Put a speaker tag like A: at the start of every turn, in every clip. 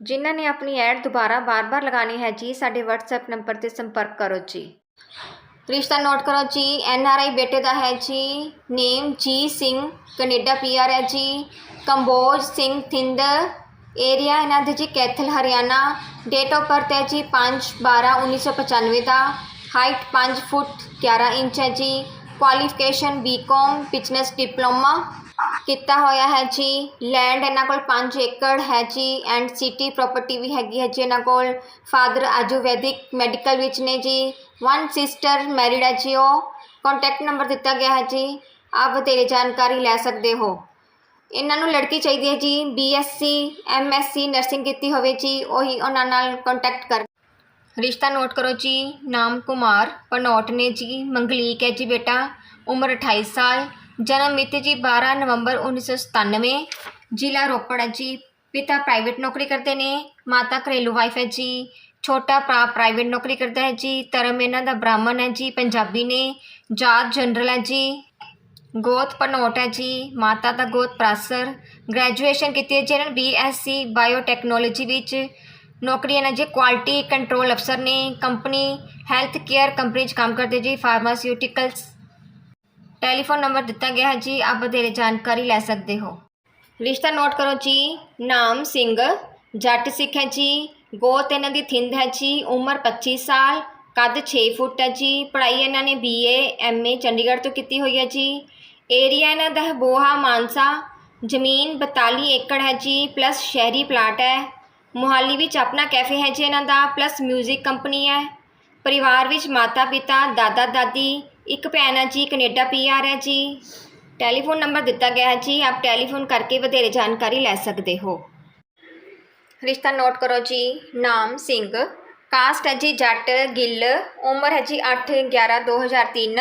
A: ਜਿਨ੍ਹਾਂ ਨੇ ਆਪਣੀ ਐਡ ਦੁਬਾਰਾ ਬਾਰ-ਬਾਰ ਲਗਾਣੀ ਹੈ ਜੀ, ਸਾਡੇ WhatsApp ਨੰਬਰ ਤੇ ਸੰਪਰਕ ਕਰੋ ਜੀ। ਰਿਸ਼ਤਾ ਨੋਟ ਕਰੋ ਜੀ, ਐਨ ਆਰ ਆਈ ਬੇਟੇ ਦਾ ਹੈ ਜੀ, ਨੇਮ ਜੀ ਸਿੰਘ, ਕੈਨੇਡਾ ਪੀ ਆਰ ਹੈ ਜੀ, ਕੰਬੋਜ ਸਿੰਘ, ਥਿੰਦ, ਏਰੀਆ ਇਹਨਾਂ ਦੇ ji, Kaithal, Haryana, date of birth ਹੈ ਜੀ 5 12 1995 ਦਾ, ਹਾਈਟ 5 ਫੁੱਟ 11 ਇੰਚ ਹੈ ji, qualification BCom, business diploma ਕੀਤਾ ਹੋਇਆ ਹੈ ਜੀ। ਲੈਂਡ ਇਹਨਾਂ ਕੋਲ 5 ਏਕੜ ਹੈ ਜੀ ਐਂਡ ਸਿਟੀ ਪ੍ਰਾਪਰਟੀ ਵੀ ਹੈਗੀ ਹੈ ਜੀ ਇਹਨਾਂ ਕੋਲ। ਫਾਦਰ ਆਯੁਰਵੈਦਿਕ ਮੈਡੀਕਲ ਵਿੱਚ ਨੇ ਜੀ। ਵਨ ਸਿਸਟਰ ਮੈਰਿਡ ਹੈ ਜੀ ਉਹ। ਕੰਟੈਕਟ ਨੰਬਰ ਦਿੱਤਾ ਗਿਆ ਹੈ ਜੀ। ਆਪ ਵਧੇਰੇ ਜਾਣਕਾਰੀ ਲੈ ਸਕਦੇ ਹੋ। ਇਹਨਾਂ ਨੂੰ ਲੜਕੀ ਚਾਹੀਦੀ ਹੈ ਜੀ। ਬੀਐਸਸੀ ਐਮਐਸਸੀ ਨਰਸਿੰਗ ਕੀਤੀ ਹੋਵੇ ਜੀ। ਉਹੀ ਉਹਨਾਂ ਨਾਲ ਕੰਟੈਕਟ ਕਰ ਰਿਸ਼ਤਾ ਨੋਟ ਕਰੋ ਜੀ। ਨਾਮ ਕੁਮਾਰ ਪਨੋਟ ਨੇ ਜੀ। ਮੰਗਲੀਕ ਹੈ ਜੀ ਬੇਟਾ। ਉਮਰ 28 ਸਾਲ। ਜਨਮ ਮਿਤੀ ਜੀ 12 ਨਵੰਬਰ 1997 ਜ਼ਿਲ੍ਹਾ ਰੋਪੜ ਹੈ ਜੀ। ਪਿਤਾ ਪ੍ਰਾਈਵੇਟ ਨੌਕਰੀ ਕਰਦੇ ਨੇ, ਮਾਤਾ ਘਰੇਲੂ ਵਾਈਫ ਹੈ ਜੀ। ਛੋਟਾ ਭਰਾ ਪ੍ਰਾਈਵੇਟ ਨੌਕਰੀ ਕਰਦਾ ਹੈ ਜੀ। ਧਰਮ ਇਹਨਾਂ ਦਾ ਬ੍ਰਾਹਮਣ ਹੈ ਜੀ, ਪੰਜਾਬੀ ਨੇ। ਜਾਤ ਜਨਰਲ ਹੈ ਜੀ। ਗੋਤ ਪਨੋਟ ਹੈ ਜੀ। ਮਾਤਾ ਦਾ ਗੋਤ ਪ੍ਰਾਸਰ। ਗ੍ਰੈਜੂਏਸ਼ਨ ਕੀਤੀ ਹੈ ਜੀ ਇਹਨਾਂ ਨੇ ਬੀਐਸਸੀ ਬਾਇਓਟੈਕਨੋਲੋਜੀ ਵਿੱਚ। ਨੌਕਰੀ ਇਹਨਾਂ ਜੀ ਕੁਆਲਿਟੀ ਕੰਟਰੋਲ ਅਫਸਰ ਨੇ। ਕੰਪਨੀ ਹੈਲਥ ਕੇਅਰ ਕੰਪਨੀ 'ਚ ਕੰਮ ਕਰਦੇ ਜੀ। ਫਾਰਮਾਸਿਊਟੀਕਲਸ ਟੈਲੀਫੋਨ ਨੰਬਰ ਦਿੱਤਾ ਗਿਆ ਹੈ। ਜੀ, ਆਪ ਵਧੇਰੇ ਜਾਣਕਾਰੀ ਲੈ ਸਕਦੇ ਹੋ। ਰਿਸ਼ਤਾ ਨੋਟ ਕਰੋ ਜੀ। ਨਾਮ, ਸਿੰਘ। ਜੱਟ ਸਿੱਖ ਹੈ ਜੀ। ਗੋਤ ਇਹਨਾਂ ਦੀ ਥਿੰਦ ਹੈ ਜੀ। ਉਮਰ 25 ਸਾਲ। ਕੱਦ 6 ਫੁੱਟ ਹੈ ਜੀ। ਪੜ੍ਹਾਈ ਇਹਨਾਂ ਨੇ ਬੀਏ ਐਮਏ ਚੰਡੀਗੜ੍ਹ ਤੋਂ ਕੀਤੀ ਹੋਈ ਹੈ ਜੀ। ਏਰੀਆ ਇਹਨਾਂ ਦਾ ਹੈ ਬੋਹਾ, ਮਾਨਸਾ। ਜ਼ਮੀਨ 42 ਏਕੜ ਹੈ ਜੀ। ਪਲੱਸ ਸ਼ਹਿਰੀ ਪਲਾਟ ਹੈ। ਮੁਹਾਲੀ ਵਿੱਚ ਆਪਣਾ ਕੈਫੇ ਹੈ ਜੀ ਇਹਨਾਂ ਦਾ। ਪਲੱਸ 뮤직 ਕੰਪਨੀ ਹੈ। ਪਰਿਵਾਰ ਵਿੱਚ ਮਾਤਾ ਪਿਤਾ ਦਾਦਾ ਦਾਦੀ ਇੱਕ ਭੈਣ ਹੈ ਜੀ ਕੈਨੇਡਾ ਪੀਆਰ ਹੈ ਜੀ। ਟੈਲੀਫੋਨ ਨੰਬਰ ਦਿੱਤਾ ਗਿਆ ਹੈ ਜੀ, ਆਪ ਟੈਲੀਫੋਨ ਕਰਕੇ ਵਧੇਰੇ ਜਾਣਕਾਰੀ ਲੈ ਸਕਦੇ ਹੋ। ਰਿਸ਼ਤਾ ਨੋਟ ਕਰੋ ਜੀ, ਨਾਮ ਸਿੰਘ। ਕਾਸਟ ਹੈ ਜੀ ਜੱਟ, ਗਿੱਲ। ਉਮਰ ਹੈ ਜੀ 8 11 2003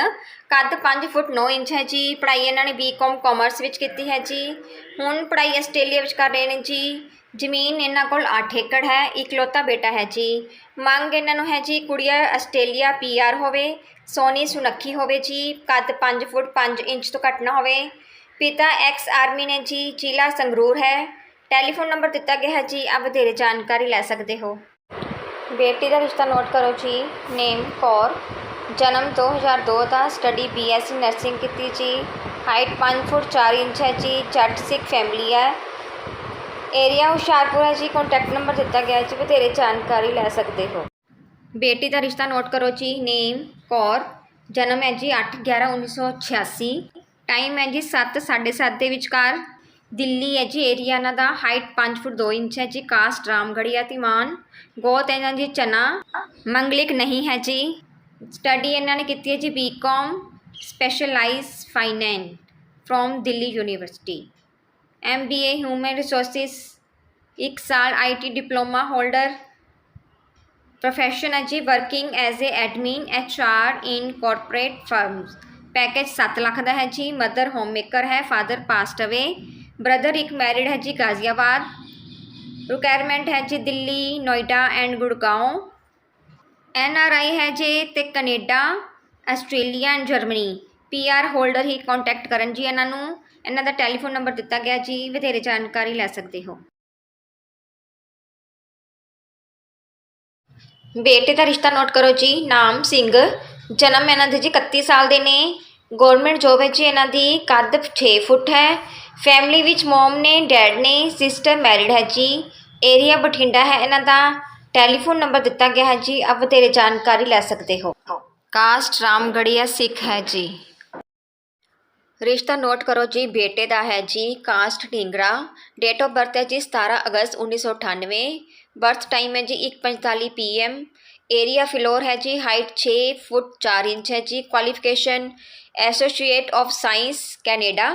A: ਕੱਦ 5 ਫੁੱਟ 9 ਇੰਚ ਹੈ ਜੀ। ਪੜ੍ਹਾਈ ਇਹਨਾਂ ਨੇ ਬੀਕਾਮ ਕਾਮਰਸ ਵਿੱਚ ਕੀਤੀ ਹੈ ਜੀ। ਹੁਣ ਪੜ੍ਹਾਈ ਆਸਟ੍ਰੇਲੀਆ ਵਿੱਚ ਕਰ ਰਹੇ ਨੇ ਜੀ। ਜ਼ਮੀਨ ਇਹਨਾਂ ਕੋਲ 8 ਏਕੜ ਹੈ, ਇਕਲੌਤਾ ਬੇਟਾ ਹੈ ਜੀ। ਮੰਗ ਇਹਨਾਂ ਨੂੰ ਹੈ ਜੀ, ਕੁੜੀਆ ਆਸਟ੍ਰੇਲੀਆ ਪੀਆਰ ਹੋਵੇ, ਸੋਨੀ ਸੁਨੱਖੀ ਹੋਵੇ ਜੀ, ਕੱਦ 5 ਫੁੱਟ 5 ਇੰਚ ਤੋਂ ਘੱਟ ਨਾ ਹੋਵੇ। ਪਿਤਾ ਐਕਸ ਆਰਮੀ ਨੇ ਜੀ, ਜ਼ਿਲ੍ਹਾ ਸੰਗਰੂਰ ਹੈ। ਟੈਲੀਫੋਨ ਨੰਬਰ ਦਿੱਤਾ ਗਿਆ ਹੈ ਜੀ, ਆਪ ਵਧੇਰੇ ਜਾਣਕਾਰੀ ਲੈ ਸਕਦੇ ਹੋ। ਬੇਟੀ ਦਾ ਰਿਸ਼ਤਾ ਨੋਟ ਕਰੋ ਜੀ, ਨੇਮ ਕੌਰ। ਜਨਮ 2002 ਦਾ ਸਟੱਡੀ ਬੀਐਸਸੀ ਨਰਸਿੰਗ ਕੀਤੀ ਜੀ। ਹਾਈਟ 5 ਫੁੱਟ 4 ਇੰਚ ਹੈ ਜੀ, ਜੱਟ ਸਿੱਖ ਫੈਮਿਲੀ ਹੈ। ਏਰੀਆ ਹੁਸ਼ਿਆਰਪੁਰ ਹੈ ਜੀ ਕੰਟੈਕਟ ਨੰਬਰ ਦਿੱਤਾ ਗਿਆ ਹੈ ਜੀ ਵਧੇਰੇ ਜਾਣਕਾਰੀ ਲੈ ਸਕਦੇ ਹੋ। ਬੇਟੀ ਦਾ ਰਿਸ਼ਤਾ ਨੋਟ ਕਰੋ ਜੀ ਨੇਮ ਕੌਰ, ਜਨਮ ਹੈ ਜੀ 8 11 1986 ਟਾਈਮ ਹੈ ਜੀ 7 7:30 ਦੇ ਵਿਚਕਾਰ, ਦਿੱਲੀ ਹੈ ਜੀ ਏਰੀਆ ਇਹਨਾਂ ਦਾ ਹਾਈਟ 5 ਫੁੱਟ 2 ਇੰਚ ਹੈ ਜੀ ਕਾਸਟ ਰਾਮਗੜੀਆ ਤਿਮਾਨ ਗੋਤ ਇਹਨਾਂ ਜੀ ਚਨਾ, ਮੰਗਲਿਕ ਨਹੀਂ ਹੈ ਜੀ ਸਟੱਡੀ ਇਹਨਾਂ ਨੇ ਕੀਤੀ ਹੈ ji BCom specialise finance from Delhi university M B A human resources ਇੱਕ ਸਾਲ I T diploma holder profession ਹੈ ji working as a admin H R in corporate firms package 7 lakh ਦਾ ਹੈ ਜੀ ਮਦਰ ਹੋਮ ਮੇਕਰ ਹੈ father passed away brother ਇੱਕ married ਹੈ ਜੀ, Ghaziabad requirement ਹੈ ji, Delhi, Noida and Gurgaon N R I ਹੈ ਜੀ, ਤੇ Canada, Australia and Germany P R holder he contact ਕਰਨ ਜੀ ਇਹਨਾਂ ਨੂੰ। ਇਹਨਾਂ ਦਾ ਟੈਲੀਫੋਨ ਨੰਬਰ ਦਿੱਤਾ ਗਿਆ ਜੀ, ਵਧੇਰੇ ਜਾਣਕਾਰੀ ਲੈ ਸਕਦੇ ਹੋ। ਬੇਟੇ ਦਾ ਰਿਸ਼ਤਾ ਨੋਟ ਕਰੋ ਜੀ, ਨਾਮ ਸਿੰਘ। ਜਨਮ ਇਹਨਾਂ ਦੇ ਜੀ 31 ਸਾਲ ਦੇ ਨੇ। ਗਵਰਨਮੈਂਟ ਜੋਬ ਹੈ ਜੀ ਇਹਨਾਂ ਦੀ, ਕੱਦ 6 ਫੁੱਟ ਹੈ। ਫੈਮਿਲੀ ਵਿੱਚ ਮਮ ਨੇ ਡੈਡ ਨੇ ਸਿਸਟਰ ਮੈਰਿਡ ਹੈ ਜੀ। ਏਰੀਆ ਬਠਿੰਡਾ ਹੈ ਇਹਨਾਂ ਦਾ। ਟੈਲੀਫੋਨ ਨੰਬਰ ਦਿੱਤਾ ਗਿਆ ਹੈ ਜੀ, ਆਪ ਵਧੇਰੇ ਜਾਣਕਾਰੀ ਲੈ ਸਕਦੇ ਹੋ। ਕਾਸਟ ਰਾਮਗੜੀਆ ਸਿੱਖ ਹੈ ਜੀ। ਰਿਸ਼ਤਾ ਨੋਟ ਕਰੋ ਜੀ ਬੇਟੇ ਦਾ ਹੈ ji caste Dhingra date of birth ਹੈ ਜੀ 17 ਅਗਸਤ 1998 ਬਰਥ ਟਾਈਮ ਹੈ ਜੀ 1:45 ਪੀਐਮ ਏਰੀਆ ਫਲੋਰ ਹੈ ਜੀ ਹਾਈਟ 6 ਫੁੱਟ 4 ਇੰਚ ਹੈ ji qualification associate of science Canada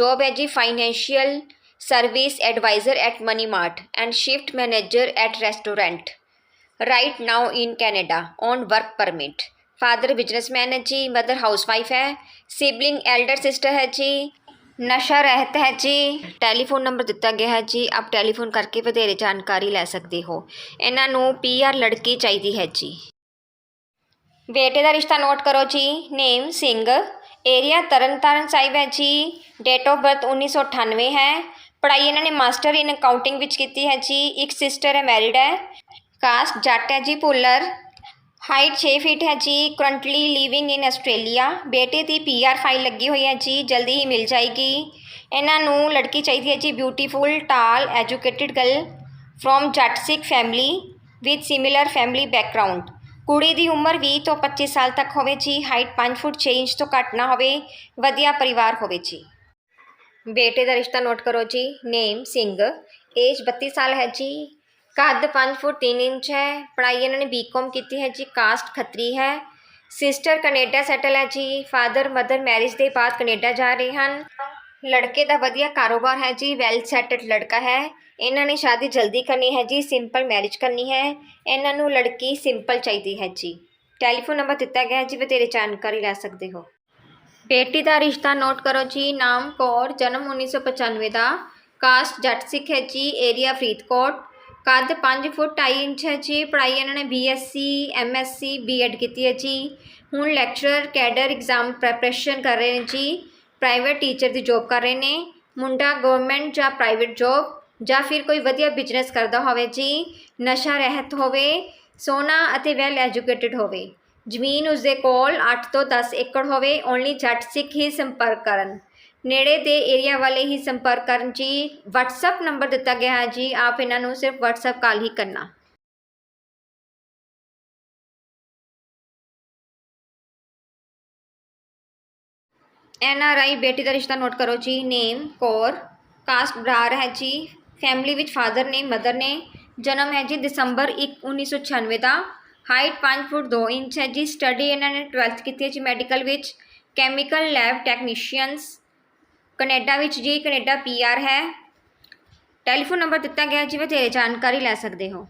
A: job ਹੈ ji financial service advisor at Money Mart and shift manager at restaurant. Right now in Canada, on work permit. Father businessman है जी mother housewife है sibling elder sister है ji ਨਸ਼ਾ ਰਹਿਤ ਹੈ ਜੀ telephone number ਦਿੱਤਾ ਗਿਆ ਹੈ ਜੀ ਆਪ ਟੈਲੀਫੋਨ ਕਰਕੇ ਵਧੇਰੇ ਜਾਣਕਾਰੀ ਲੈ ਸਕਦੇ ਹੋ ਇਹਨਾਂ ਨੂੰ ਪੀਆਰ ਲੜਕੀ ਚਾਹੀਦੀ ਹੈ ਜੀ ਬੇਟੇ ਦਾ ਰਿਸ਼ਤਾ ਨੋਟ ਕਰੋ ਜੀ ਨੇਮ ਸਿੰਘ ਏਰੀਆ ਤਰਨਤਾਰਨ ਸਾਹਿਬ ਹੈ ਜੀ ਡੇਟ ਆਫ ਬਰਥ 1998 ਹੈ ਪੜ੍ਹਾਈ ਇਹਨਾਂ ਨੇ ਮਾਸਟਰ ਇਨ ਅਕਾਊਂਟਿੰਗ ਵਿੱਚ ਕੀਤੀ ਹੈ ਜੀ ਇੱਕ ਸਿਸਟਰ ਹੈ ਮੈਰਿਡ ਹੈ ਕਾਸਟ ਜੱਟ ਹੈ ਜੀ ਪੁੱਲਰ ਹਾਈਟ 6 ਫੀਟ ਹੈ ਜੀ ਕਰੰਟਲੀ ਲਿਵਿੰਗ ਇਨ ਆਸਟ੍ਰੇਲੀਆ ਬੇਟੇ ਦੀ ਪੀਆਰ ਫਾਈਲ ਲੱਗੀ ਹੋਈ ਹੈ ਜੀ, ਜਲਦੀ ਹੀ ਮਿਲ ਜਾਏਗੀ। ਇਹਨਾਂ ਨੂੰ ਲੜਕੀ ਚਾਹੀਦੀ ਹੈ ji beautiful tall educated girl from Jat Sikh family with similar family background ਕੁੜੀ ਦੀ ਉਮਰ 20 ਤੋਂ 25 ਸਾਲ ਤੱਕ ਹੋਵੇ ਜੀ ਹਾਈਟ 5 ਫੁੱਟ 6 ਇੰਚ ਤੋਂ ਘੱਟ ਨਾ ਹੋਵੇ, ਵਧੀਆ ਪਰਿਵਾਰ ਹੋਵੇ ਜੀ। ਬੇਟੇ ਦਾ ਰਿਸ਼ਤਾ ਨੋਟ ਕਰੋ ਜੀ ਨੇਮ ਸਿੰਘ ਏਜ 32 ਸਾਲ ਹੈ ਜੀ। ਕੱਦ 5 ਫੁੱਟ 3 ਇੰਚ ਹੈ। ਪੜ੍ਹਾਈ ਇਹਨਾਂ ਨੇ ਬੀਕਾਮ ਕੀਤੀ ਹੈ ਜੀ, ਕਾਸਟ ਖੱਤਰੀ ਹੈ। ਸਿਸਟਰ ਕੈਨੇਡਾ ਸੈਟਲ ਹੈ ਜੀ। ਫਾਦਰ ਮਦਰ ਮੈਰਿਜ ਦੇ ਬਾਅਦ ਕੈਨੇਡਾ ਜਾ ਰਹੇ ਹਨ। ਲੜਕੇ ਦਾ ਵਧੀਆ ਕਾਰੋਬਾਰ ਹੈ ਜੀ ਵੈਲ ਸੈਟਲਡ ਲੜਕਾ ਹੈ। ਇਹਨਾਂ ਨੇ ਸ਼ਾਦੀ ਜਲਦੀ ਕਰਨੀ ਹੈ ਜੀ ਸਿੰਪਲ ਮੈਰਿਜ ਕਰਨੀ ਹੈ। ਇਹਨਾਂ ਨੂੰ ਲੜਕੀ ਸਿੰਪਲ ਚਾਹੀਦੀ ਹੈ ਜੀ। ਟੈਲੀਫੋਨ ਨੰਬਰ ਦਿੱਤਾ ਗਿਆ ਹੈ ਜੀ ਵਧੇਰੇ ਜਾਣਕਾਰੀ ਲੈ ਸਕਦੇ ਹੋ। ਬੇਟੀ ਦਾ ਰਿਸ਼ਤਾ ਨੋਟ ਕਰੋ ਜੀ, ਨਾਮ ਕੌਰ, ਜਨਮ 1995 ਦਾ। ਕਾਸਟ ਜੱਟ ਸਿੱਖ ਹੈ ਜੀ ਏਰੀਆ ਫਰੀਦਕੋਟ। ਕੱਦ 5 ਫੁੱਟ 2 ਇੰਚ ਹੈ ਜੀ। ਪੜ੍ਹਾਈ ਇਹਨਾਂ ਨੇ ਬੀਐਸਸੀ ਐਮਐਸਸੀ ਬੀਐਡ ਕੀਤੀ ਹੈ ਜੀ। ਹੁਣ ਲੈਕਚਰਰ ਕੈਡਰ ਐਗਜ਼ਾਮ ਪ੍ਰੈਪਰੇਸ਼ਨ ਕਰ ਰਹੇ ਨੇ ਜੀ। ਪ੍ਰਾਈਵੇਟ ਟੀਚਰ ਦੀ ਜੌਬ ਕਰ ਰਹੇ ਨੇ। ਮੁੰਡਾ ਗਵਰਨਮੈਂਟ ਜਾਂ ਪ੍ਰਾਈਵੇਟ ਜੌਬ ਜਾਂ ਫਿਰ ਕੋਈ ਵਧੀਆ ਬਿਜ਼ਨਸ ਕਰਦਾ ਹੋਵੇ ਜੀ। ਨਸ਼ਾ ਰਹਿਤ ਹੋਵੇ, ਸੋਨਾ ਅਤੇ ਵੈਲ ਐਜੂਕੇਟਿਡ ਹੋਵੇ। ਜ਼ਮੀਨ ਉਸਦੇ ਕੋਲ 8 ਤੋਂ 10 ਏਕੜ ਹੋਵੇ। ਓਨਲੀ ਜੱਟ ਸਿੱਖ ਹੀ ਸੰਪਰਕ ਕਰਨ। ਨੇੜੇ ਦੇ ਏਰੀਆ ਵਾਲੇ ਹੀ ਸੰਪਰਕ ਕਰਨ ਜੀ। WhatsApp ਨੰਬਰ ਦਿੱਤਾ ਗਿਆ ਹੈ ਜੀ। ਆਪ ਇਹਨਾਂ ਨੂੰ ਸਿਰਫ WhatsApp ਕਾਲ ਹੀ ਕਰਨਾ। ਐਨ ਆਰ ਆਈ ਬੇਟੀ ਦਾ ਰਿਸ਼ਤਾ ਨੋਟ ਕਰੋ ਜੀ। ਨੇਮ ਕੌਰ। ਕਾਸਟ ਬਰਾਰ ਹੈ ਜੀ। ਫੈਮਿਲੀ ਵਿੱਚ ਫਾਦਰ ਨੇ, ਮਦਰ ਨੇ। ਜਨਮ ਹੈ ਜੀ ਦਸੰਬਰ 1 1996 ਦਾ। ਹਾਈਟ 5 ਫੁੱਟ 2 ਇੰਚ ਹੈ ਜੀ। ਸਟੱਡੀ ਇਹਨਾਂ ਨੇ 12th ਕੀਤੀ ਹੈ ਜੀ ਮੈਡੀਕਲ ਵਿੱਚ। Chemical lab technicians. ਕੈਨੇਡਾ ਵਿੱਚ ਜੀ, ਕੈਨੇਡਾ ਪੀਆਰ ਹੈ। ਟੈਲੀਫੋਨ ਨੰਬਰ ਦਿੱਤਾ ਗਿਆ ਜੀ ਵਧੇਰੇ ਜਾਣਕਾਰੀ ਲੈ ਸਕਦੇ ਹੋ।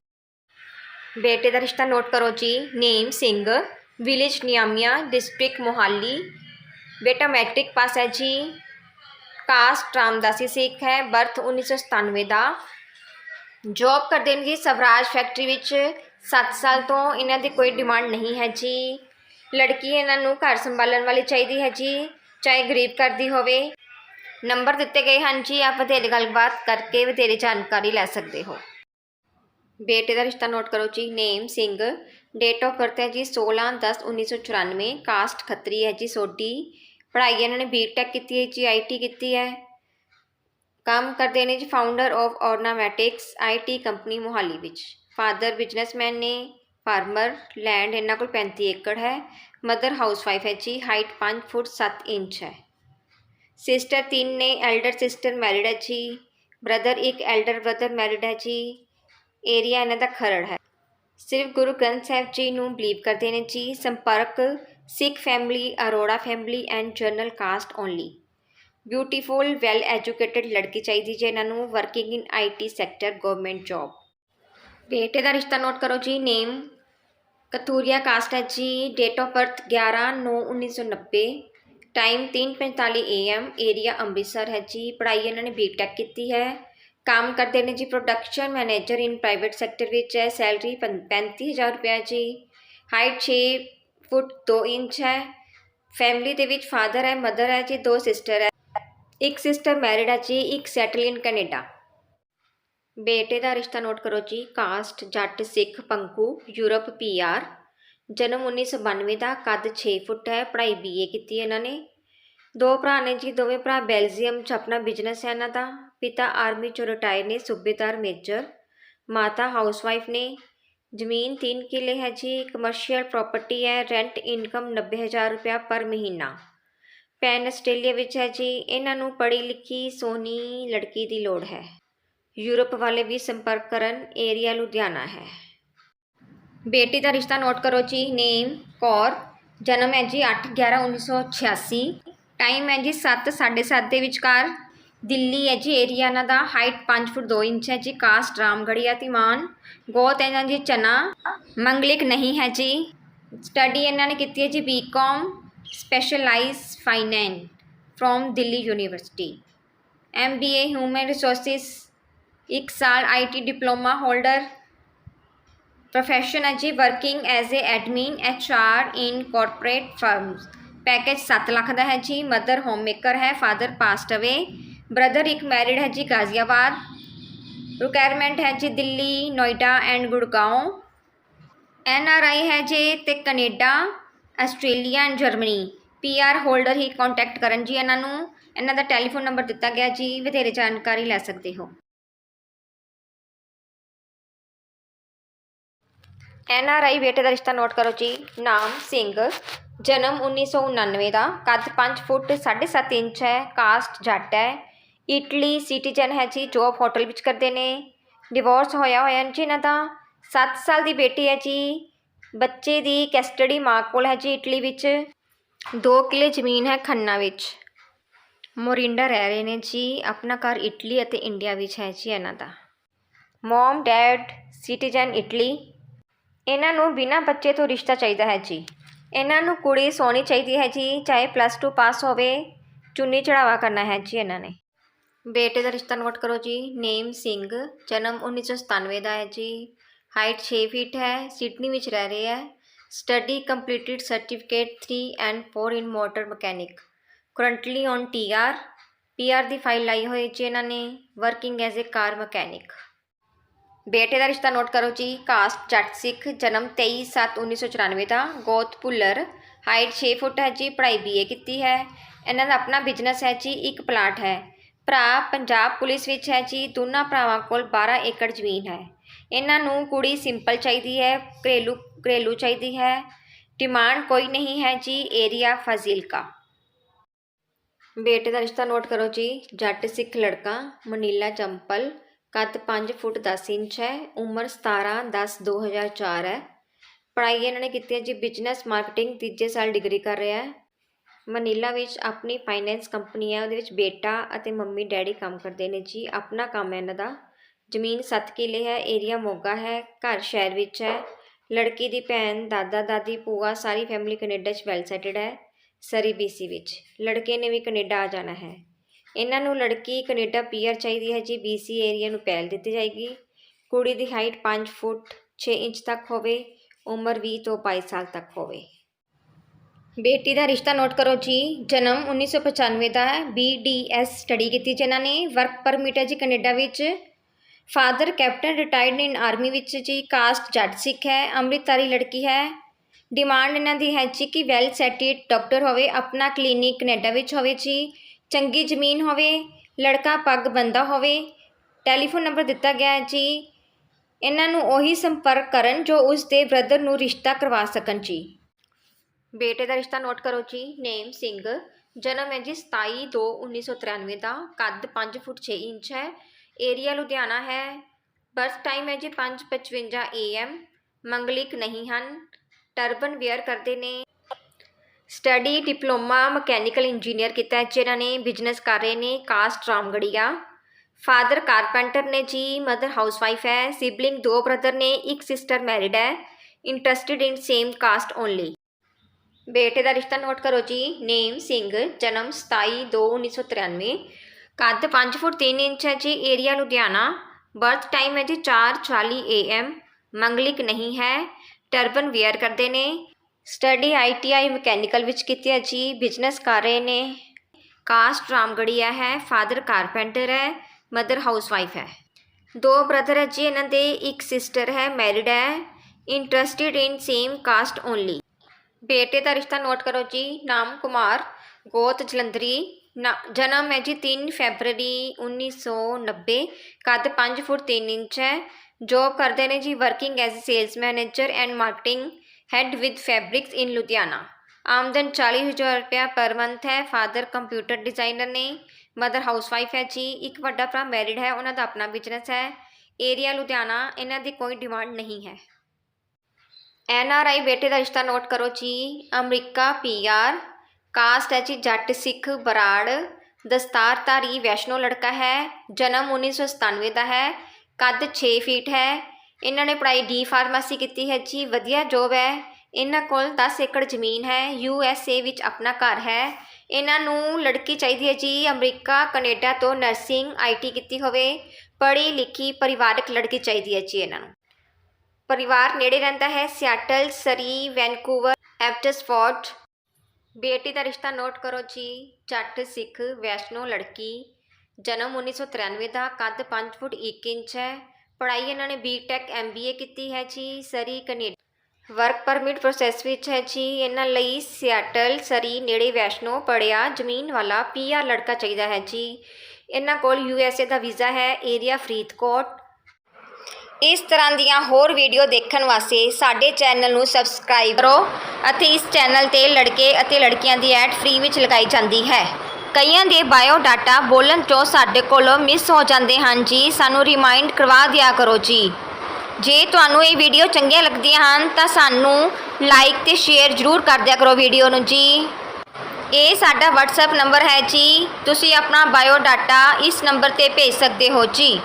A: ਬੇਟੇ ਦਾ ਰਿਸ਼ਤਾ ਨੋਟ ਕਰੋ ji. Name Singh village Niamia district Mohali. ਬੇਟਾ ਮੈਟ੍ਰਿਕ ਪਾਸ ਹੈ ਜੀ। ਕਾਸਟ ਰਾਮਦਾਸੀ ਸਿੱਖ ਹੈ ਬਰਥ 1997 ਦਾ। ਜੌਬ ਕਰਦੇ ਨੇ ਜੀ ਸਵਰਾਜ ਫੈਕਟਰੀ ਵਿੱਚ। 7 ਸਾਲ ਤੋਂ ਇਹਨਾਂ ਦੀ ਕੋਈ ਡਿਮਾਂਡ ਨਹੀਂ ਹੈ ਜੀ। ਲੜਕੀ ਇਹਨਾਂ ਨੂੰ ਘਰ ਸੰਭਾਲਣ ਵਾਲੀ ਚਾਹੀਦੀ ਹੈ ਜੀ। ਚਾਹੇ ਗਰੀਬ ਕਰਦੀ ਹੋਵੇ। ਨੰਬਰ ਦਿੱਤੇ ਗਏ ਹਨ ਜੀ, ਆਪ ਵਧੇਰੇ ਗੱਲਬਾਤ ਕਰਕੇ ਵਧੇਰੇ ਜਾਣਕਾਰੀ ਲੈ ਸਕਦੇ ਹੋ। ਬੇਟੇ ਦਾ ਰਿਸ਼ਤਾ ਨੋਟ ਕਰੋ ji, name Singh date of birth ਹੈ ਜੀ 16 10 1994 ਕਾਸਟ ਖੱਤਰੀ ਹੈ ਜੀ, ਸੋਢੀ। ਪੜ੍ਹਾਈ ਇਹਨਾਂ ਨੇ ਬੀਟੈਕ ਕੀਤੀ ਹੈ ਜੀ ਆਈਟੀ ਕੀਤੀ ਹੈ। ਕੰਮ ਕਰਦੇ ਨੇ ji founder of Ornamatics IT company Mohali ਵਿੱਚ। ਫਾਦਰ ਬਿਜ਼ਨਸਮੈਨ ਨੇ ਫਾਰਮਰ ਲੈਂਡ ਇਹਨਾਂ ਕੋਲ 35 ਏਕੜ ਹੈ। ਮਦਰ ਹਾਊਸਵਾਈਫ ਹੈ ਜੀ ਹਾਈਟ 5 ਫੁੱਟ 7 ਇੰਚ ਹੈ। ਸਿਸਟਰ ਤਿੰਨ ਨੇ ਐਲਡਰ ਸਿਸਟਰ ਮੈਰਿਡ ਹੈ ਜੀ। ਬ੍ਰਦਰ ਇੱਕ ਐਲਡਰ ਬ੍ਰਦਰ ਮੈਰਿਡ ਹੈ ਜੀ। ਏਰੀਆ ਇਹਨਾਂ ਦਾ ਖਰੜ ਹੈ। ਸਿਰਫ ਗੁਰੂ ਗ੍ਰੰਥ ਸਾਹਿਬ ਜੀ ਨੂੰ ਬਲੀਵ ਕਰਦੇ ਨੇ ਜੀ। ਸੰਪਰਕ, Sikh family Arora family and general caste only beautiful well educated ਲੜਕੀ ਚਾਹੀਦੀ ਜੇ ਇਹਨਾਂ ਨੂੰ working in IT sector government job ਬੇਟੇ ਦਾ ਰਿਸ਼ਤਾ ਨੋਟ ਕਰੋ ਜੀ ਨੇਮ ਕਤੂਰੀਆ ਕਾਸਟ ਹੈ ji. Date of birth 11 9 1990 time 3:45 AM area Amritsar ਹੈ ਜੀ। ਪੜ੍ਹਾਈ ਇਹਨਾਂ ਨੇ ਬੀਟੈਕ ਕੀਤੀ ਹੈ। ਕੰਮ ਕਰਦੇ ਨੇ ji production manager in private sector ਵਿੱਚ ਹੈ। ਸੈਲਰੀ 35000 ਰੁਪਏ ਜੀ। ਹਾਈਟ 6 ਫੁੱਟ 2 ਇੰਚ ਹੈ। ਫੈਮਿਲੀ ਦੇ ਵਿੱਚ ਫਾਦਰ ਹੈ ਮਦਰ ਹੈ ਜੀ, ਦੋ ਸਿਸਟਰ ਹੈ। ਇੱਕ ਸਿਸਟਰ ਮੈਰਿਡ ਹੈ ਜੀ, ਇੱਕ ਸੈਟਲ ਇਨ ਕੈਨੇਡਾ ਬੇਟੇ ਦਾ ਰਿਸ਼ਤਾ ਨੋਟ ਕਰੋ ਜੀ। ਕਾਸਟ ਜੱਟ, ਸਿੱਖ, ਪੰਕੂ ਯੂਰਪ ਪੀਆਰ ਜਨਮ 1992 ਦਾ, ਕੱਦ 6 ਫੁੱਟ ਹੈ, ਪੜ੍ਹਾਈ ਬੀਏ ਕੀਤੀ ਹੈ ਇਹਨਾਂ ਨੇ। ਦੋ ਭਰਾ ਨੇ ਜੀ, ਦੋਵੇਂ ਭਰਾ ਬੈਲਜੀਅਮ 'ਚ ਆਪਣਾ ਬਿਜ਼ਨਸ ਹੈ ਇਹਨਾਂ ਦਾ। ਪਿਤਾ ਆਰਮੀ 'ਚੋਂ ਰਿਟਾਇਰ ਨੇ, ਸੂਬੇਦਾਰ ਮੇਜਰ ਮਾਤਾ ਹਾਊਸਵਾਈਫ ਨੇ। ਜ਼ਮੀਨ 3 ਕਿੱਲੇ ਹੈ ਜੀ ਕਮਰਸ਼ੀਅਲ ਪ੍ਰਾਪਰਟੀ ਹੈ ਰੈਂਟ ਇਨਕਮ 90000 ਰੁਪਇਆ ਪਰ ਮਹੀਨਾ। ਪੈਨ ਆਸਟ੍ਰੇਲੀਆ ਵਿੱਚ ਹੈ ਜੀ, ਇਹਨਾਂ ਨੂੰ ਪੜ੍ਹੀ ਲਿਖੀ ਸੋਹਣੀ ਲੜਕੀ ਦੀ ਲੋੜ ਹੈ। ਯੂਰਪ ਵਾਲੇ ਵੀ ਸੰਪਰਕ ਕਰਨ ਏਰੀਆ ਲੁਧਿਆਣਾ ਹੈ। ਬੇਟੀ ਦਾ ਰਿਸ਼ਤਾ ਨੋਟ ਕਰੋ ਜੀ, ਨੇਮ, ਕੌਰ, ਜਨਮ ਹੈ ਜੀ 8 11 1986 ਟਾਈਮ ਹੈ ਜੀ 7 7:30 ਦੇ ਵਿਚਕਾਰ, ਦਿੱਲੀ ਹੈ ਜੀ ਏਰੀਆ ਇਹਨਾਂ ਦਾ ਹਾਈਟ 5 ਫੁੱਟ 2 ਇੰਚ ਹੈ ਜੀ ਕਾਸਟ ਰਾਮਗੜੀਆ ਤਿਮਾਨ ਗੋਤ ਇਹਨਾਂ ਜੀ ਚਨਾ, ਮੰਗਲਿਕ ਨਹੀਂ ਹੈ ਜੀ ਸਟੱਡੀ ਇਹਨਾਂ ਨੇ ਕੀਤੀ ਹੈ ਜੀ BCom specialise finance from Delhi university MBA human resources ਇੱਕ ਸਾਲ ਆਈਟੀ ਡਿਪਲੋਮਾ ਹੋਲਡਰ ਪ੍ਰੋਫੈਸ਼ਨ ਹੈ ਜੀ working as a admin HR in corporate firms package 7 lakh ਦਾ ਹੈ ਜੀ ਮਦਰ ਹੋਮ ਮੇਕਰ ਹੈ ਫਾਦਰ ਪਾਸਟ ਅਵੇ ਬ੍ਰਦਰ ਇੱਕ ਮੈਰਿਡ ਹੈ ਜੀ, ਗਾਜ਼ੀਆਬਾਦ. ਰਿਕੁਆਇਰਮੈਂਟ ਹੈ ਜੀ, Delhi, Noida and Gurgaon N R I ਹੈ ਜੀ ਤੇ Canada, Australia and Germany. P R holder he contact ਕਰਨ ਜੀ ਇਹਨਾਂ ਨੂੰ। ਇਹਨਾਂ ਦਾ ਟੈਲੀਫੋਨ ਨੰਬਰ ਦਿੱਤਾ ਗਿਆ ਜੀ, ਵਧੇਰੇ ਜਾਣਕਾਰੀ ਲੈ ਸਕਦੇ ਹੋ। ਐਨ ਆਰ ਆਈ ਬੇਟੇ ਦਾ ਰਿਸ਼ਤਾ ਨੋਟ ਕਰੋ ਜੀ। ਨਾਮ ਸਿੰਘ। ਜਨਮ 1999 ਦਾ। ਕੱਦ 5 ਫੁੱਟ 7.5 ਇੰਚ ਹੈ। ਕਾਸਟ ਜੱਟ ਹੈ। ਇਟਲੀ ਸਿਟੀਜ਼ਨ ਹੈ ਜੀ ਜੋਬ ਹੋਟਲ ਵਿੱਚ ਕਰਦੇ ਨੇ। ਡਿਵੋਰਸ ਹੋਇਆ ਹੋਇਆ ਜੀ ਇਹਨਾਂ ਦਾ। 7 ਸਾਲ ਦੀ ਬੇਟੀ ਹੈ ਜੀ। ਬੱਚੇ ਦੀ ਕਸਟਡੀ ਮਾਂ ਕੋਲ ਹੈ ਜੀ ਇਟਲੀ ਵਿੱਚ। 2 ਕਿੱਲੇ ਜ਼ਮੀਨ ਹੈ ਖੰਨਾ ਵਿੱਚ। ਮੋਰਿੰਡਾ ਰਹਿ ਰਹੇ ਨੇ ਜੀ। ਆਪਣਾ ਘਰ ਇਟਲੀ ਅਤੇ ਇੰਡੀਆ ਵਿੱਚ ਹੈ ਜੀ ਇਹਨਾਂ ਦਾ। ਮਮ ਡੈਡ ਸਿਟੀਜ਼ਨ ਇਟਲੀ ਇਹਨਾਂ ਨੂੰ ਬਿਨਾਂ ਬੱਚੇ ਤੋਂ ਰਿਸ਼ਤਾ ਚਾਹੀਦਾ ਹੈ ਜੀ। ਇਹਨਾਂ ਨੂੰ ਕੁੜੀ ਸੋਹਣੀ ਚਾਹੀਦੀ ਹੈ ਜੀ, ਚਾਹੇ ਪਲੱਸ 2 ਪਾਸ ਹੋਵੇ, ਚੁੰਨੀ ਚੜਾਵਾ ਕਰਨਾ ਹੈ ਜੀ ਇਹਨਾਂ ਨੇ। ਬੇਟੇ ਦਾ ਰਿਸ਼ਤਾ ਨੋਟ ਕਰੋ ਜੀ, ਨੇਮ ਸਿੰਘ, ਜਨਮ 1997 ਦਾ ਹੈ ਜੀ। ਹਾਈਟ 6 ਫੀਟ ਹੈ, ਸਿਡਨੀ ਵਿੱਚ ਰਹਿ ਰਹੇ ਹੈ। Study completed certificate 3 and 4 in motor mechanic currently on TR PR the file ਲਾਈ ਹੋਈ ਜੀ ਇਹਨਾਂ ਨੇ working as a car mechanic ਬੇਟੇ ਦਾ ਰਿਸ਼ਤਾ ਨੋਟ ਕਰੋ ਜੀ। ਕਾਸਟ, ਜੱਟ ਸਿੱਖ, ਜਨਮ 23/7/1994 ਦਾ। ਗੋਤ ਭੁੱਲਰ, ਹਾਈਟ 6 ਫੁੱਟ ਹੈ ਜੀ। ਪੜ੍ਹਾਈ ਬੀਏ ਕੀਤੀ ਹੈ। ਇਹਨਾਂ ਦਾ ਆਪਣਾ ਬਿਜ਼ਨਸ ਹੈ ਜੀ। ਇੱਕ ਪਲਾਟ ਹੈ। ਭਰਾ ਪੰਜਾਬ ਪੁਲਿਸ ਵਿੱਚ ਹੈ ਜੀ। ਦੋਨਾਂ ਭਰਾਵਾਂ ਕੋਲ 12 ਏਕੜ ਜ਼ਮੀਨ ਹੈ। ਇਹਨਾਂ ਨੂੰ ਕੁੜੀ ਸਿੰਪਲ ਚਾਹੀਦੀ ਹੈ, ਘਰੇਲੂ ਘਰੇਲੂ ਚਾਹੀਦੀ ਹੈ। ਡਿਮਾਂਡ ਕੋਈ ਨਹੀਂ ਹੈ ਜੀ। ਏਰੀਆ ਫਾਜ਼ਿਲਕਾ। ਬੇਟੇ ਦਾ ਰਿਸ਼ਤਾ ਨੋਟ ਕਰੋ ਜੀ। ਜੱਟ ਸਿੱਖ ਲੜਕਾ, ਮਨੀਲਾ ਚੰਪਲ ਕੱਦ 5 ਫੁੱਟ 10 ਇੰਚ ਹੈ, ਉਮਰ 17 10 2004 ਹੈ। ਪੜ੍ਹਾਈ ਇਹਨਾਂ ਨੇ ਕੀਤੀ ਹੈ ਜੀ ਬਿਜ਼ਨਸ ਮਾਰਕੀਟਿੰਗ ਤੀਜੇ ਸਾਲ ਡਿਗਰੀ ਕਰ ਰਿਹਾ ਹੈ। ਮਨੀਲਾ ਵਿੱਚ ਆਪਣੀ ਫਾਈਨੈਂਸ ਕੰਪਨੀ ਹੈ, ਉਹਦੇ ਵਿੱਚ ਬੇਟਾ ਅਤੇ ਮੰਮੀ ਡੈਡੀ ਕੰਮ ਕਰਦੇ ਨੇ ਜੀ, ਆਪਣਾ ਕੰਮ ਹੈ ਇਹਨਾਂ ਦਾ। ਜ਼ਮੀਨ 7 ਕਿੱਲੇ ਹੈ ਏਰੀਆ ਮੋਗਾ ਹੈ, ਘਰ ਸ਼ਹਿਰ ਵਿੱਚ ਹੈ। ਲੜਕੀ ਦੀ ਭੈਣ, ਦਾਦਾ, ਦਾਦੀ, ਭੂਆ ਸਾਰੀ ਫੈਮਿਲੀ ਕੈਨੇਡਾ 'ਚ ਵੈਲ ਸੈਟਲਡ ਹੈ, ਸਰੀ ਬੀਸੀ ਵਿੱਚ। ਲੜਕੇ ਨੇ ਵੀ ਕੈਨੇਡਾ ਆ ਜਾਣਾ ਹੈ। ਇਹਨਾਂ ਨੂੰ ਲੜਕੀ ਕੈਨੇਡਾ ਪੀਆਰ ਚਾਹੀਦੀ ਹੈ ਜੀ ਬੀਸੀ ਏਰੀਆ ਨੂੰ ਪਹਿਲ ਦਿੱਤੀ ਜਾਏਗੀ। ਕੁੜੀ ਦੀ ਹਾਈਟ 5 ਫੁੱਟ 6 ਇੰਚ ਤੱਕ ਹੋਵੇ, ਉਮਰ 20 ਤੋਂ 22 ਸਾਲ ਤੱਕ ਹੋਵੇ। ਬੇਟੀ ਦਾ ਰਿਸ਼ਤਾ ਨੋਟ ਕਰੋ ਜੀ, ਜਨਮ 1995 ਦਾ ਹੈ। ਬੀਡੀਐਸ ਸਟੱਡੀ ਕੀਤੀ ਜੀ ਇਹਨਾਂ ਨੇ। ਵਰਕ ਪਰਮਿਟ ਹੈ ਜੀ ਕੈਨੇਡਾ ਵਿੱਚ। Father captain retired in army ਵਿੱਚ ਜੀ। ਕਾਸਟ ਜੱਟ ਸਿੱਖ ਹੈ, ਅੰਮ੍ਰਿਤਧਾਰੀ ਲੜਕੀ ਹੈ। ਡਿਮਾਂਡ ਇਹਨਾਂ ਦੀ ਹੈ ਜੀ ਕਿ ਵੈਲ ਸੈਟਿਡ ਡਾਕਟਰ ਹੋਵੇ, ਆਪਣਾ ਕਲੀਨਿਕ ਕੈਨੇਡਾ ਵਿੱਚ ਹੋਵੇ ਜੀ। ਚੰਗੀ ਜ਼ਮੀਨ ਹੋਵੇ, ਲੜਕਾ ਪੱਗ ਬੰਦਾ ਹੋਵੇ ਟੈਲੀਫੋਨ ਨੰਬਰ ਦਿੱਤਾ ਗਿਆ ਹੈ ਜੀ। ਇਹਨਾਂ ਨੂੰ ਉਹੀ ਸੰਪਰਕ ਕਰਨ ਜੋ ਉਸ ਦੇ ਬ੍ਰਦਰ ਨੂੰ ਰਿਸ਼ਤਾ ਕਰਵਾ ਸਕਣ ਜੀ। ਬੇਟੇ ਦਾ ਰਿਸ਼ਤਾ ਨੋਟ ਕਰੋ ਜੀ। ਨੇਮ ਸਿੰਘ। ਜਨਮ ਹੈ ਜੀ 27 2 1993 ਦਾ। ਕੱਦ 5 ਫੁੱਟ 6 ਇੰਚ ਹੈ। ਏਰੀਆ ਲੁਧਿਆਣਾ ਹੈ। ਬਰਥ ਟਾਈਮ ਹੈ ਜੀ 5:55 ਏਐਮ ਮੰਗਲਿਕ ਨਹੀਂ ਹਨ। ਟਰਬਨ ਵੇਅਰ ਕਰਦੇ ਨੇ। ਸਟੱਡੀ ਡਿਪਲੋਮਾ ਮਕੈਨੀਕਲ ਇੰਜੀਨੀਅਰ ਕੀਤਾ ਜਿਨ੍ਹਾਂ ਨੇ ਬਿਜ਼ਨਸ ਕਰ ਰਹੇ ਨੇ ਕਾਸਟ ਰਾਮਗੜੀਆ। ਫਾਦਰ ਕਾਰਪੈਂਟਰ ਨੇ ਜੀ, ਮਦਰ ਹਾਊਸਵਾਈਫ ਹੈ, ਸਿਬਲਿੰਗ ਦੋ ਬ੍ਰਦਰ ਨੇ, ਇੱਕ ਸਿਸਟਰ ਮੈਰਿਡ ਹੈ, interested in same caste only. ਬੇਟੇ ਦਾ ਰਿਸ਼ਤਾ ਨੋਟ ਕਰੋ ਜੀ, ਨੇਮ ਸਿੰਘ, ਜਨਮ 27 2 1993 ਕੱਦ 5 ਫੁੱਟ 3 ਇੰਚ ਹੈ ਜੀ, ਏਰੀਆ ਲੁਧਿਆਣਾ। ਬਰਥ ਟਾਈਮ ਹੈ ਜੀ 4:40 ਏਐਮ ਮੰਗਲਿਕ ਨਹੀਂ ਹੈ, ਟਰਬਨ ਵੇਅਰ ਕਰਦੇ ਨੇ। ਸਟੱਡੀ ਆਈਟੀਆਈ ਮਕੈਨੀਕਲ ਵਿੱਚ ਕੀਤੀ ਹੈ ਜੀ, ਬਿਜ਼ਨਸ ਕਰ ਰਹੇ ਨੇ। ਕਾਸਟ ਰਾਮਗੜੀਆ ਹੈ, ਫਾਦਰ ਕਾਰਪੈਂਟਰ ਹੈ, ਮਦਰ ਹਾਊਸਵਾਈਫ ਹੈ। ਦੋ ਬ੍ਰਦਰ ਹੈ ਜੀ, ਇਹਨਾਂ ਦੇ, ਇੱਕ ਸਿਸਟਰ ਹੈ, ਮੈਰਿਡ ਹੈ, interested in same caste only. ਬੇਟੇ ਦਾ ਰਿਸ਼ਤਾ ਨੋਟ ਕਰੋ ਜੀ, ਨਾਮ ਕੁਮਾਰ, ਗੋਤ ਜਲੰਧਰੀ, ਨਾ, ਜਨਮ ਹੈ ਜੀ 3 ਫੈਬਰਰੀ 1990 ਕੱਦ 5 ਫੁੱਟ 3 ਇੰਚ ਹੈ। ਜੋਬ ਕਰਦੇ ਨੇ ਜੀ, working as sales manager and marketing head with fabrics in Ludhiana. ਆਮਦਨ 40000 ਰੁਪਇਆ ਪਰ ਮੰਥ ਹੈ। ਫਾਦਰ ਕੰਪਿਊਟਰ ਡਿਜ਼ਾਈਨਰ ਨੇ। ਮਦਰ ਹਾਊਸਵਾਈਫ ਹੈ ਜੀ। ਇੱਕ ਵੱਡਾ ਭਰਾ ਮੈਰਿਡ ਹੈ। ਉਹਨਾਂ ਦਾ ਆਪਣਾ ਬਿਜ਼ਨਸ ਹੈ। ਏਰੀਆ ਲੁਧਿਆਣਾ, ਇਹਨਾਂ ਦੀ ਕੋਈ ਡਿਮਾਂਡ ਨਹੀਂ ਹੈ। ਐਨ ਆਰ ਆਈ ਬੇਟੇ ਦਾ ਰਿਸ਼ਤਾ ਨੋਟ ਕਰੋ ਜੀ। America, P R. ਕਾਸਟ ਹੈ ਜੀ ਜੱਟ ਸਿੱਖ ਬਰਾੜ। ਦਸਤਾਰਧਾਰੀ ਵੈਸ਼ਨੋ ਲੜਕਾ ਹੈ। ਜਨਮ 1997 ਦਾ ਹੈ। ਕੱਦ 6 ਫੀਟ ਹੈ। ਇਹਨਾਂ ਨੇ ਪੜ੍ਹਾਈ ਡੀ ਫਾਰਮਾਸੀ ਕੀਤੀ ਹੈ ਜੀ, ਵਧੀਆ ਜੋਬ ਹੈ। ਇਹਨਾਂ ਕੋਲ 10 ਏਕੜ ਜ਼ਮੀਨ ਹੈ, ਯੂ ਐਸ ਏ ਵਿੱਚ ਆਪਣਾ ਘਰ ਹੈ। ਇਹਨਾਂ ਨੂੰ ਲੜਕੀ ਚਾਹੀਦੀ ਹੈ ਜੀ, ਅਮਰੀਕਾ, ਕੈਨੇਡਾ ਤੋਂ ਨਰਸਿੰਗ ਆਈਟੀ ਕੀਤੀ ਹੋਵੇ। ਪੜ੍ਹੀ ਲਿਖੀ ਪਰਿਵਾਰਕ ਲੜਕੀ ਚਾਹੀਦੀ ਹੈ ਜੀ ਇਹਨਾਂ ਨੂੰ। ਪਰਿਵਾਰ ਨੇੜੇ ਰਹਿੰਦਾ ਹੈ, ਸਿਆਟਲ, ਸਰੀ, ਵੈਨਕੂਵਰ ਐਪਟਸਫੋਰਡ ਬੇਟੀ ਦਾ ਰਿਸ਼ਤਾ ਨੋਟ ਕਰੋ ਜੀ, ਜੱਟ, ਸਿੱਖ, ਵੈਸ਼ਨੋ ਲੜਕੀ। ਜਨਮ 1993 ਦਾ ਕੱਦ 5 ਫੁੱਟ 1 ਇੰਚ ਹੈ। ਪੜ੍ਹਾਈ ਇਹਨਾਂ ਨੇ ਬੀਟੈਕ ਐਮਬੀਏ ਕੀਤੀ ਹੈ ਜੀ, Surrey Canada. Work permit process ਵਿੱਚ ਹੈ ਜੀ, ਇਹਨਾਂ ਲਈ ਸਿਆਟਲ ਸਰੀ, ਨੇੜੇ ਵੈਸ਼ਨੋ ਪੜਿਆ ਜ਼ਮੀਨ ਵਾਲਾ ਪੀਆਰ ਲੜਕਾ ਚਾਹੀਦਾ ਹੈ ਜੀ। ਇਹਨਾਂ ਕੋਲ ਯੂਐਸਏ ਦਾ ਵੀਜ਼ਾ ਹੈ ਏਰੀਆ ਫਰੀਦਕੋਟ। ਇਸ ਤਰ੍ਹਾਂ ਦੀਆਂ ਹੋਰ ਵੀਡੀਓ ਦੇਖਣ ਵਾਸਤੇ ਸਾਡੇ ਚੈਨਲ ਨੂੰ ਸਬਸਕ੍ਰਾਈਬ ਕਰੋ ਅਤੇ ਇਸ ਚੈਨਲ ਤੇ ਲੜਕੇ ਅਤੇ ਲੜਕੀਆਂ ਦੀ ਐਡ ਫ੍ਰੀ ਵਿੱਚ ਲਗਾਈ ਜਾਂਦੀ ਹੈ। ਕਈਆਂ ਦੇ ਬਾਇਓ ਡਾਟਾ ਬੋਲਣ 'ਚੋਂ ਸਾਡੇ ਕੋਲੋਂ ਮਿਸ ਹੋ ਜਾਂਦੇ ਹਨ ਜੀ। ਸਾਨੂੰ ਰਿਮਾਈਂਡ ਕਰਵਾ ਦਿਆ ਕਰੋ ਜੀ। ਜੇ ਤੁਹਾਨੂੰ ਇਹ ਵੀਡੀਓ ਚੰਗੀਆਂ ਲੱਗਦੀਆਂ ਹਨ, ਤਾਂ ਸਾਨੂੰ ਲਾਈਕ ਤੇ ਸ਼ੇਅਰ ਜ਼ਰੂਰ ਕਰ ਦਿਆ ਕਰੋ ਵੀਡੀਓ ਨੂੰ ਜੀ। ਇਹ ਸਾਡਾ WhatsApp ਨੰਬਰ ਹੈ ਜੀ। ਤੁਸੀਂ ਆਪਣਾ ਬਾਇਓ ਡਾਟਾ ਇਸ ਨੰਬਰ ਤੇ ਭੇਜ ਸਕਦੇ ਹੋ ਜੀ।